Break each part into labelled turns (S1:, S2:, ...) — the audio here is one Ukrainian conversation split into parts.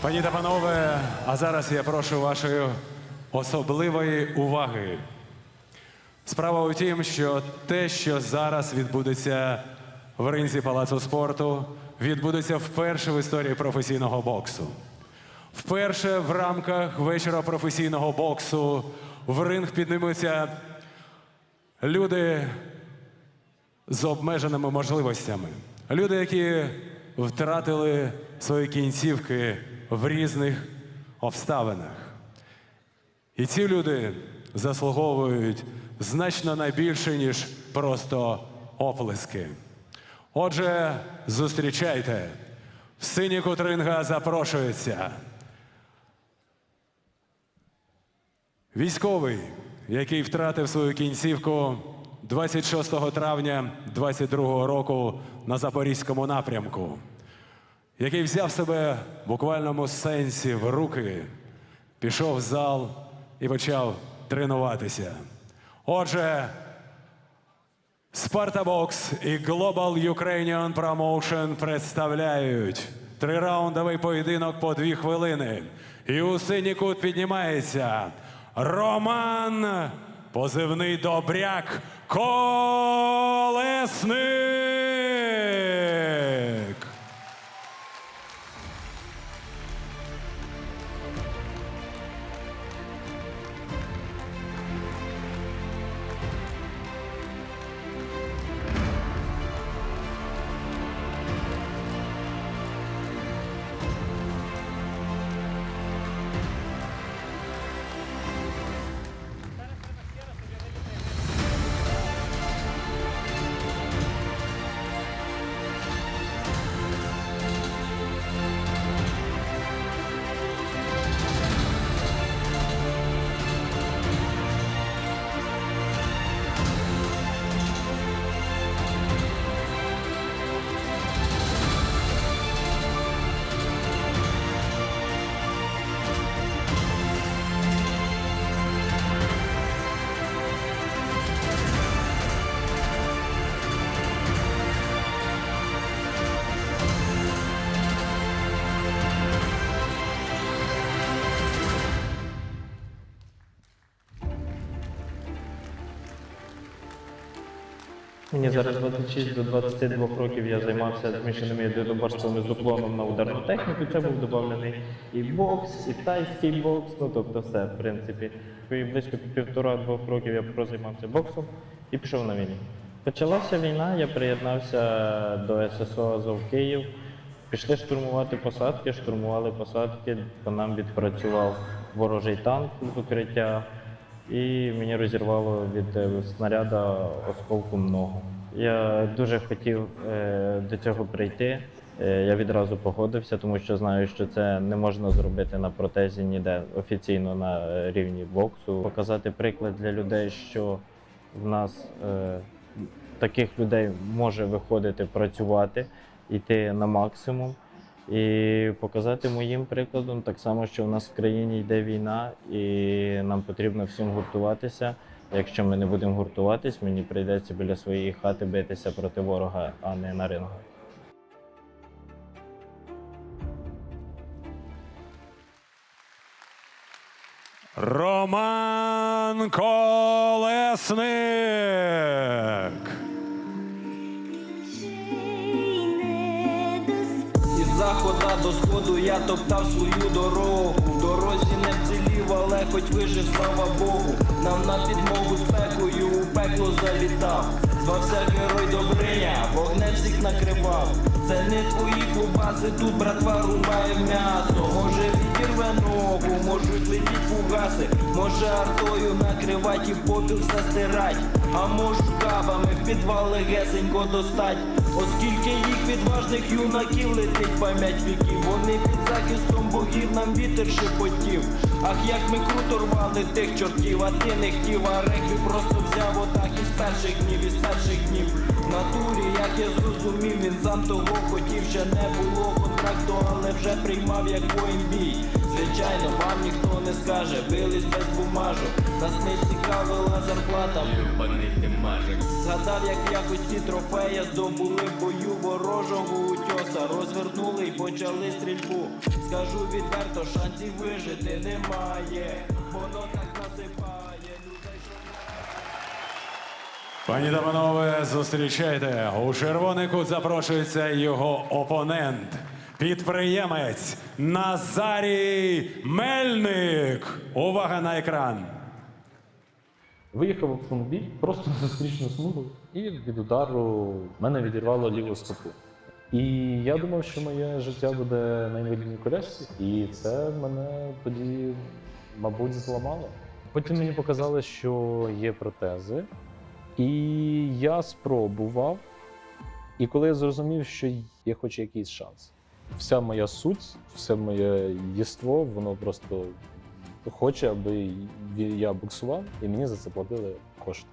S1: Пані та панове, а зараз я прошу вашої особливої уваги. Справа у тім, що те, що зараз відбудеться в ринзі палацу спорту, відбудеться вперше в історії професійного боксу. Вперше в рамках вечора професійного боксу в ринг піднімуться люди з обмеженими можливостями. Люди, які втратили свої кінцівки в різних обставинах. І ці люди заслуговують значно найбільше, ніж просто оплески. Отже, зустрічайте. В сині кутринга запрошується. Військовий, який втратив свою кінцівку 26 травня 22 року на Запорізькому напрямку, який взяв себе в буквальному сенсі в руки, пішов в зал і почав тренуватися. Отже, Спартабокс і Global Ukrainian Promotion представляють трираундовий поєдинок по дві хвилини. І у синій кут піднімається Роман, позивний Добряк Колесник.
S2: Мені зараз 26 до 22 років я займався змішаними єдиноборствами з уклоном на ударну техніку. Це був додавлений і бокс, і тайський бокс, ну тобто все, в принципі. І близько півтора-двох років я прозаймався боксом і пішов на війну. Почалася війна, я приєднався до ССО Азов Київ. Пішли штурмувати посадки, штурмували посадки, по нам відпрацював ворожий танк з укриття і мені розірвало від е, снаряда осколку ногу. Я дуже хотів е, до цього прийти. Е, Я відразу погодився, тому що знаю, що це не можна зробити на протезі ніде офіційно на рівні боксу. Показати приклад для людей, що в нас е, таких людей може виходити працювати, йти на максимум. І показати моїм прикладом так само, що в нас в країні йде війна, і нам потрібно всім гуртуватися. Якщо ми не будемо гуртуватись, мені прийдеться біля своєї хати битися проти ворога, а не на рингу.
S1: Роман Колесник.
S3: До сходу я топтав свою дорогу. В дорозі не вцілів, але хоч вижив, слава Богу. Нам на підмогу спекою у пекло завітав. Звався герой Добриня, вогнем всіх накривав. Це не твої клубаси, тут братва рубає м'ясо. Може відірве ногу, можуть летіть фугаси. Може артою накривать і попіл застирать. А можуть кавами в підвали гесенько достать. Оскільки їх відважних юнаків летить пам'ять віків, вони під захистом богів нам вітер шепотів. Ах, як ми круто рвали тих чортів, а ти не хотів, а рекві просто взяв отак із перших днів, із перших днів. Натурі, як я зрозумів, він сам того хотів, ще не було контракту, але вже приймав як воїн бій. Звичайно, вам ніхто не скаже, бились без бумажок, нас не цікавила зарплата. Любаний ти мажик. Згадав, як в якості трофея здобули в бою ворожого утьоса, розвернули й почали стрільбу. Скажу відверто, шансів вижити немає, воно так насипає людей.
S1: Пані та панове, зустрічайте. У червоний кут запрошується його опонент, підприємець Назарій Мельник. Увага на екран.
S4: Виїхав автомобіль просто на зустрічну смугу, і від удару мене відірвало ліву стопу. І я думав, що моє життя буде на інвалідній колясці, і це мене тоді, мабуть, зламало. Потім мені показали, що є протези, і я спробував. І коли я зрозумів, що є хоч якийсь шанс, вся моя суть, все моє єство, воно просто хоче, аби я буксував, і мені за це платили кошти.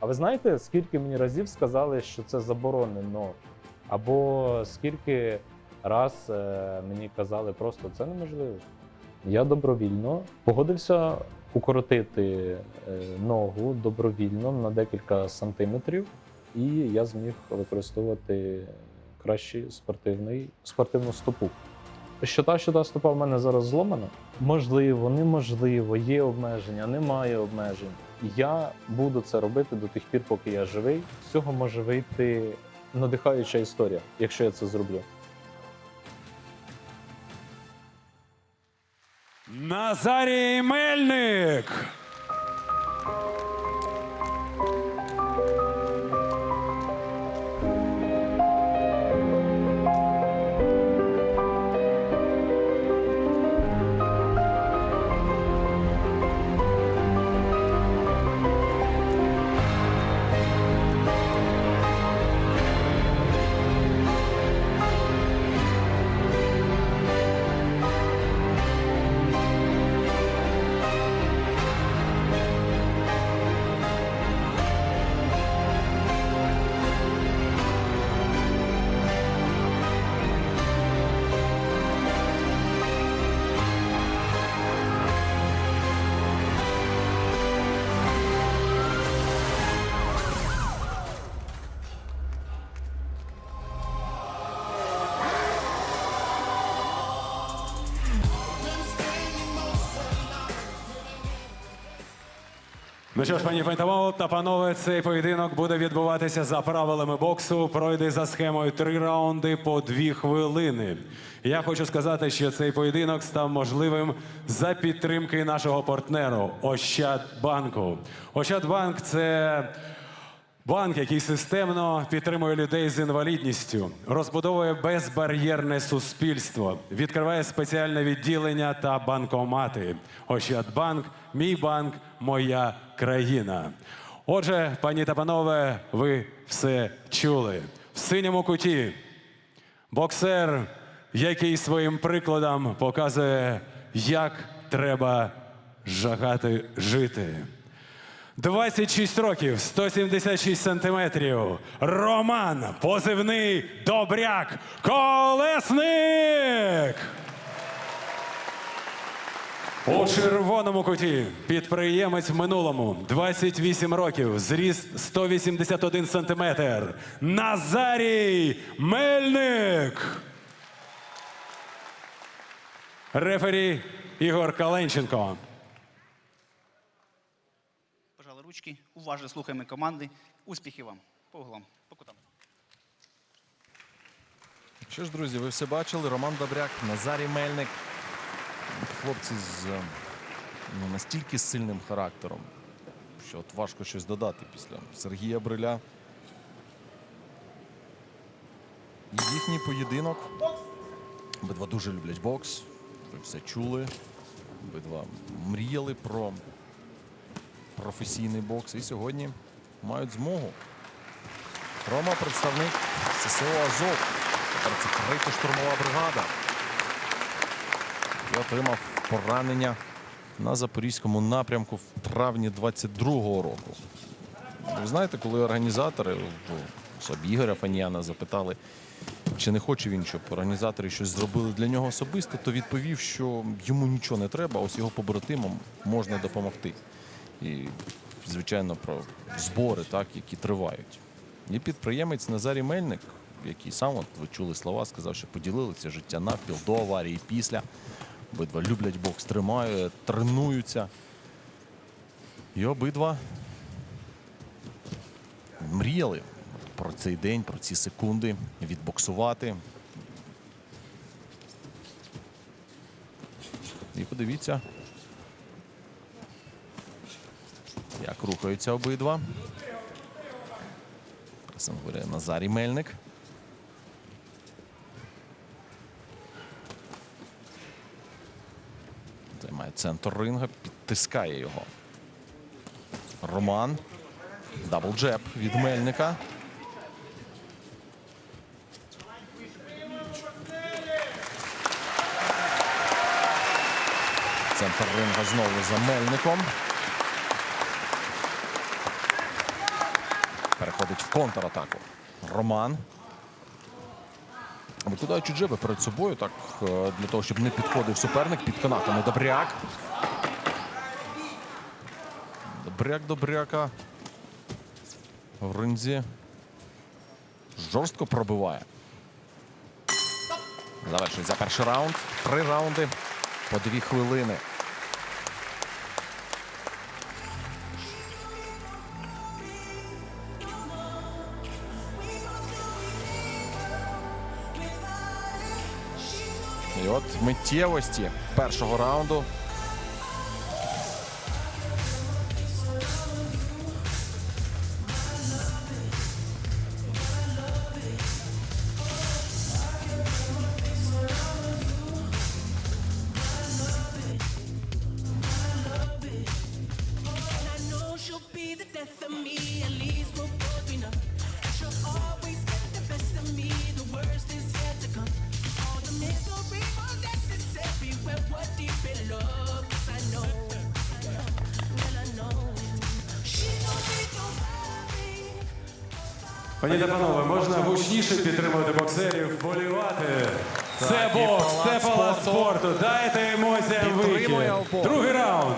S4: А ви знаєте, скільки мені разів сказали, що це заборонено? Або скільки раз е, мені казали просто це неможливо. Я добровільно погодився укоротити е, ногу добровільно на декілька сантиметрів, і я зміг використовувати кращий спортивний, спортивну стопу. Що та, що та стопа в мене зараз зломана? Можливо, неможливо, є обмеження, немає обмежень. Я буду це робити до тих пір, поки я живий. З цього може вийти надихаюча історія, якщо я це зроблю.
S1: Назарій Мельник. Що ж, пані Фентамол та панове, цей поєдинок буде відбуватися за правилами боксу. Пройде за схемою три раунди по дві хвилини. Я хочу сказати, що цей поєдинок став можливим за підтримки нашого партнеру Ощадбанку. Ощадбанк це Банк, який системно підтримує людей з інвалідністю, розбудовує безбар'єрне суспільство, відкриває спеціальне відділення та банкомати. Ощадбанк, мій банк, моя країна. Отже, пані та панове, ви все чули. В синьому куті боксер, який своїм прикладом показує, як треба жагати жити. 26 років, 176 сантиметрів. Роман, позивний Добряк, Колесник. У червоному куті підприємець в минулому 28 років, зріст 181 сантиметр. Назарій Мельник. Рефері Ігор Каленченко.
S5: Ручки, уважно слухаємо команди. Успіхів вам по углам, по кутам.
S6: Що ж, друзі, ви все бачили. Роман Добряк, Назарій Мельник. Хлопці з е, ну, настільки сильним характером, що от важко щось додати після Сергія Бриля. І їхній поєдинок. Обидва дуже люблять бокс. Ви все чули. Обидва мріяли про професійний бокс. І сьогодні мають змогу. Рома представник ССО Азов. Це третя штурмова бригада. І отримав поранення на запорізькому напрямку в травні 22-го року. Ви знаєте, коли організатори особі Ігоря Фаніяна запитали, чи не хоче він, щоб організатори щось зробили для нього особисто, то відповів, що йому нічого не треба, а ось його побратимам можна допомогти. І, звичайно, про збори, так, які тривають. І підприємець Назарій Мельник який сам от ви чули слова, сказав, що поділилися життя навпіл до аварії, після. Обидва люблять бокс, тримають, тренуються. І обидва мріяли про цей день, про ці секунди, відбоксувати. І подивіться, як рухаються обидва. Сам говорить Назарій Мельник. Займає центр ринга, підтискає його. Роман. Дабл джеб від Мельника. Центр ринга знову за Мельником. Переходить в контратаку. Роман. Викладаючи джеби перед собою, так е, для того, щоб не підходив суперник під канатами Добряк. Добряк Добряка. В ринзі. Жорстко пробиває. Завершується перший раунд. Три раунди по дві хвилини. І от миттєвості першого раунду.
S1: Пані та панове, можна гучніше підтримувати боксерів, вболівати. Це
S6: Так,
S1: бокс, це
S6: палац
S1: палац
S6: спорту.
S1: Дайте емоціям вихід. Другий раунд.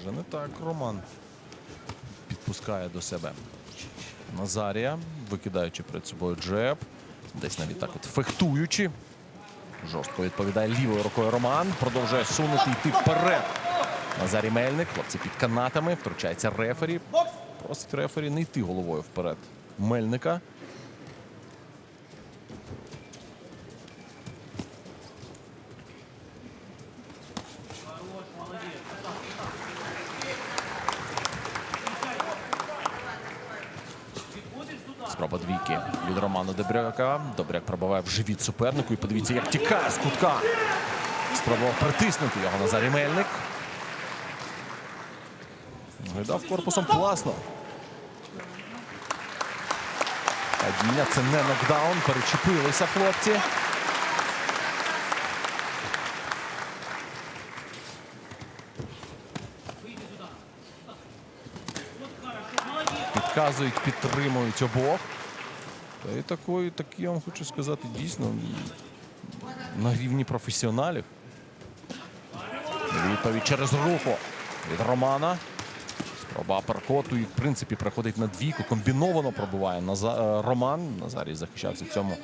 S6: Вже не так Роман підпускає до себе Назарія, викидаючи перед собою джеб. Десь навіть так от фехтуючи. Жорстко відповідає лівою рукою Роман. Продовжує сунути йти вперед. Назарій Мельник, хлопці під канатами, втручається рефері. Просить рефері не йти головою вперед. Мельника. Спроба двійки від Романа Добряка. Добряк пробиває в живіт супернику. І подивіться, як тікає з кутка. Спробував притиснути його Назарій Мельник. Гайдав корпусом класно. Падіння це не нокдаун. Перечепилися хлопці. Підказують, підтримують обох. Та і такої, так я вам хочу сказати, дійсно на рівні професіоналів. Відповідь через руку від Романа. Спроба аперкоту і, в принципі, приходить на двійку. Комбіновано пробуває Наза... е, Роман. Назарій захищався в цьому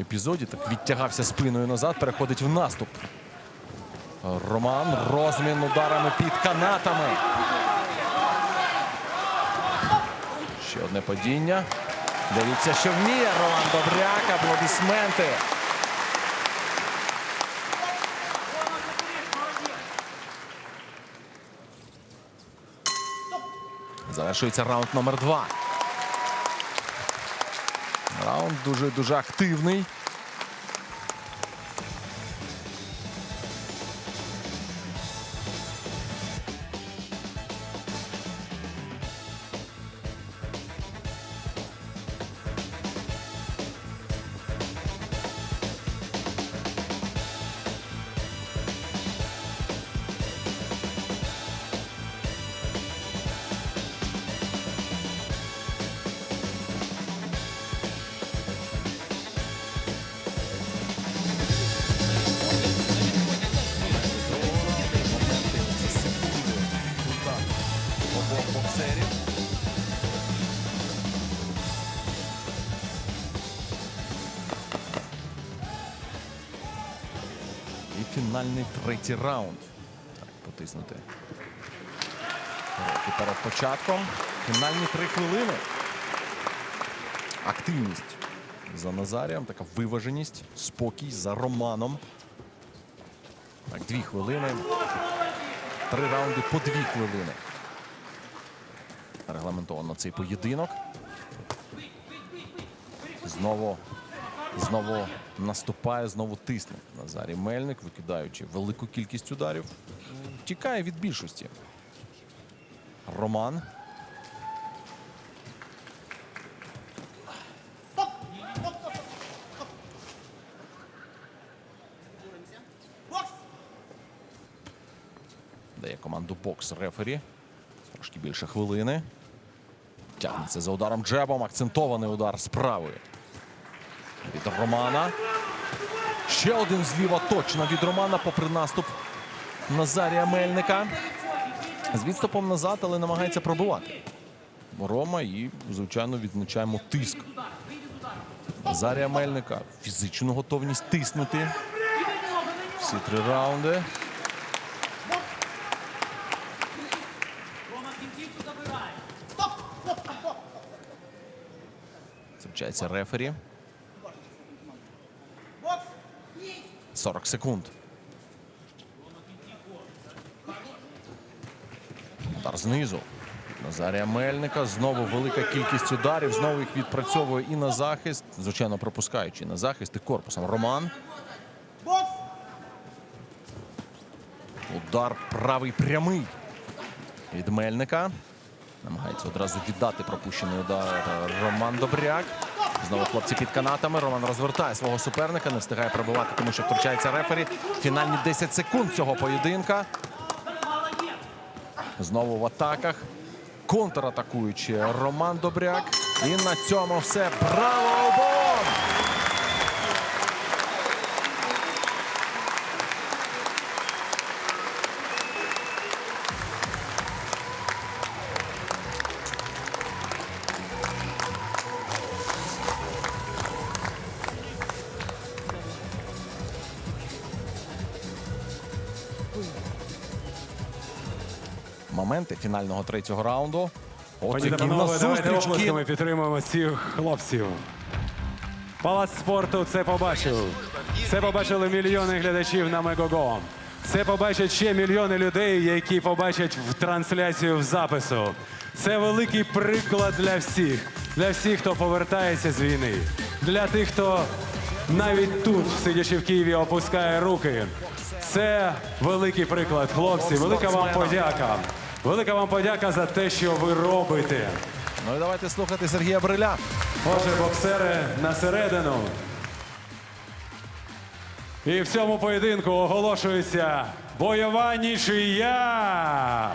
S6: епізоді. Так відтягався спиною назад, переходить в наступ. Роман розмін ударами під канатами. Ще одне падіння. Дивіться, що вміє Роман Добряк. Аплодисменти. Завершується раунд номер два. Раунд дуже-дуже активний. Обох. І фінальний третій раунд. Так, потиснути. Руки перед початком. Фінальні три хвилини. Активність за Назарієм, така виваженість, спокій за Романом. Так, дві хвилини. Три раунди по дві хвилини. Регламентовано цей поєдинок. Знову, знову наступає, знову тисне Назарій Мельник, викидаючи велику кількість ударів. Тікає від більшості. Роман. Дає команду бокс рефері. Трошки більше хвилини. Тягнеться за ударом джебом. Акцентований удар з. Від Романа. Ще один зліва точно від Романа, попри наступ Назарія Мельника. З відступом назад, але намагається пробивати. Рома і, звичайно, відзначаємо тиск. Назарія Мельника. Фізичну готовність тиснути. Всі три раунди. Втручається рефері. 40 секунд. Удар знизу. Назарія Мельника. Знову велика кількість ударів. Знову їх відпрацьовує і на захист. Звичайно, пропускаючи на захист і корпусом. Роман. Удар правий прямий від Мельника. Намагається одразу віддати пропущений удар Роман Добряк. Знову хлопці під канатами. Роман розвертає свого суперника, не встигає пробивати, тому що втручається рефері. Фінальні 10 секунд цього поєдинка. Знову в атаках. Контратакуючи Роман Добряк. І на цьому все. Браво Моменти фінального третього раунду. От які назустрічки.
S1: оплесками підтримуємо цих хлопців. Палац спорту це побачив. Це побачили мільйони глядачів на Мегого. Це побачать ще мільйони людей, які побачать в трансляцію в запису. Це великий приклад для всіх, для всіх, хто повертається з війни, для тих, хто навіть тут, сидячи в Києві, опускає руки. Це великий приклад, хлопці. Велика вам подяка. Велика вам подяка за те, що ви робите.
S6: Ну і давайте слухати Сергія Бриля.
S1: Отже, боксери на середину. І в цьому поєдинку оголошується бойова нічия.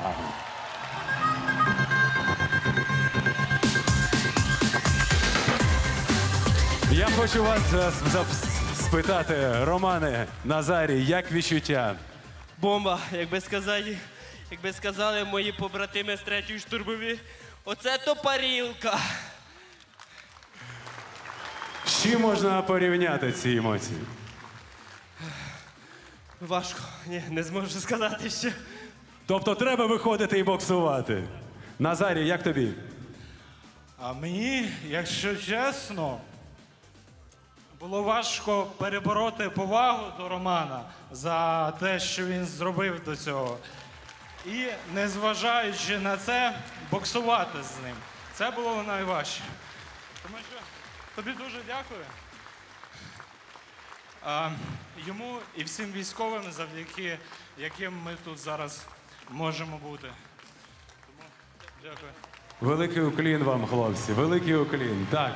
S1: Я хочу вас е, спитати, Романе Назарій, як відчуття?
S7: Бомба, якби сказали, якби сказали мої побратими з третьої штурмові, оце то парілка.
S1: З чим можна порівняти ці емоції?
S7: Важко, ні, не зможу сказати ще.
S1: Тобто треба виходити і боксувати. Назарій, як тобі?
S8: А мені, якщо чесно, було важко перебороти повагу до Романа за те, що він зробив до цього. І незважаючи на це, боксувати з ним. Це було найважче. Тому що тобі дуже дякую. А, йому і всім військовим, завдяки яким ми тут зараз можемо бути. Тому дякую.
S1: Великий уклін вам, хлопці, великий уклін. Так,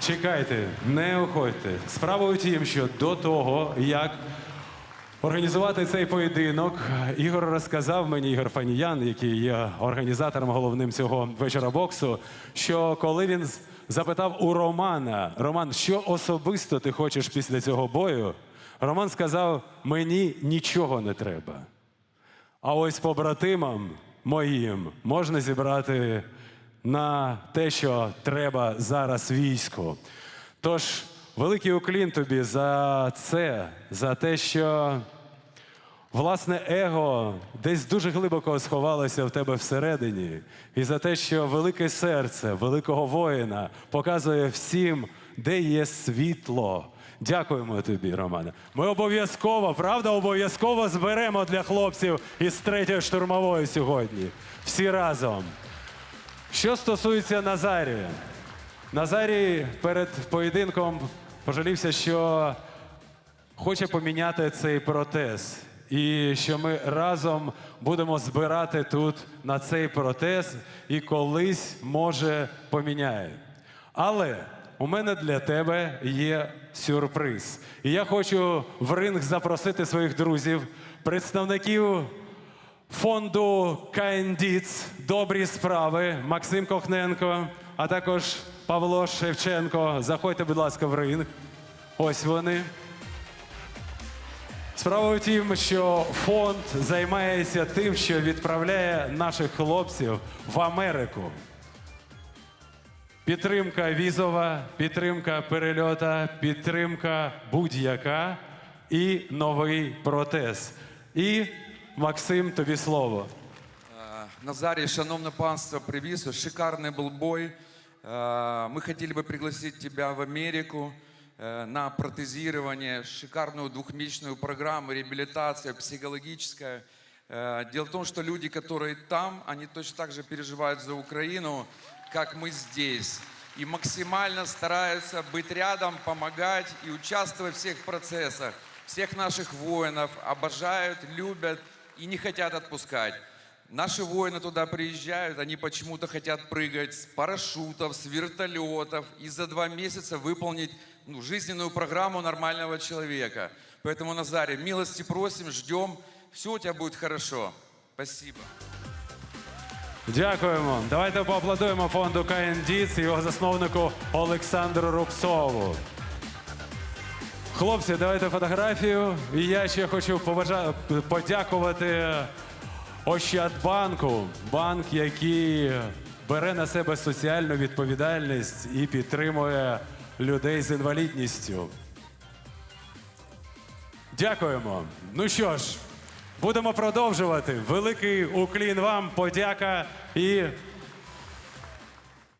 S1: чекайте, не уходьте. Справа у тім, що до того, як організувати цей поєдинок, Ігор розказав мені, Ігор Фаніян, який є організатором головним цього вечора боксу, що коли він запитав у Романа, Роман, що особисто ти хочеш після цього бою, Роман сказав: мені нічого не треба. А ось побратимам моїм можна зібрати на те, що треба зараз війську. Тож, великий уклін тобі за це, за те, що власне его десь дуже глибоко сховалося в тебе всередині, і за те, що велике серце великого воїна показує всім, де є світло. Дякуємо тобі, Романе. Ми обов'язково, правда, обов'язково зберемо для хлопців із третьої штурмової сьогодні. Всі разом. Що стосується Назарія, Назарій перед поєдинком пожалівся, що хоче поміняти цей протез. І що ми разом будемо збирати тут на цей протез і колись може поміняє. Але у мене для тебе є сюрприз. І я хочу в ринг запросити своїх друзів, представників фонду Каіндіц Добрі справи Максим Кохненко, а також Павло Шевченко. Заходьте, будь ласка, в ринг. Ось вони. Справа в тім, що фонд займається тим, що відправляє наших хлопців в Америку. Підтримка візова, підтримка перельота, підтримка будь-яка і новий протез. І Максим, тобі слово.
S9: Назарій, шановне панство, привіз. Шикарний був бой. Е, Мы хотели бы пригласить тебя в Америку э, на протезирование, шикарную двухмесячную программу, реабилитация психологическая. Э, Дело в том, что люди, которые там, они точно так же переживают за Украину, как мы здесь. И максимально стараются быть рядом, помогать и участвовать в всех процессах. Всех наших воинов обожают, любят и не хотят отпускать. Наши воины туда приезжают, они почему-то хотят прыгать с парашютов, с вертолетов и за два месяца выполнить ну, жизненную программу нормального человека. Поэтому, Назарий, милости просим, ждем. Все у тебя будет хорошо. Спасибо.
S1: Дякуємо. Давайте поаплодуємо фонду КНДІЦ і його засновнику Олександру Рубцову. Хлопці, давайте фотографію. І я ще хочу поважа... подякувати Ощадбанку, банк, який бере на себе соціальну відповідальність і підтримує людей з інвалідністю. Дякуємо. Ну що ж, будемо продовжувати. Великий уклін вам, подяка і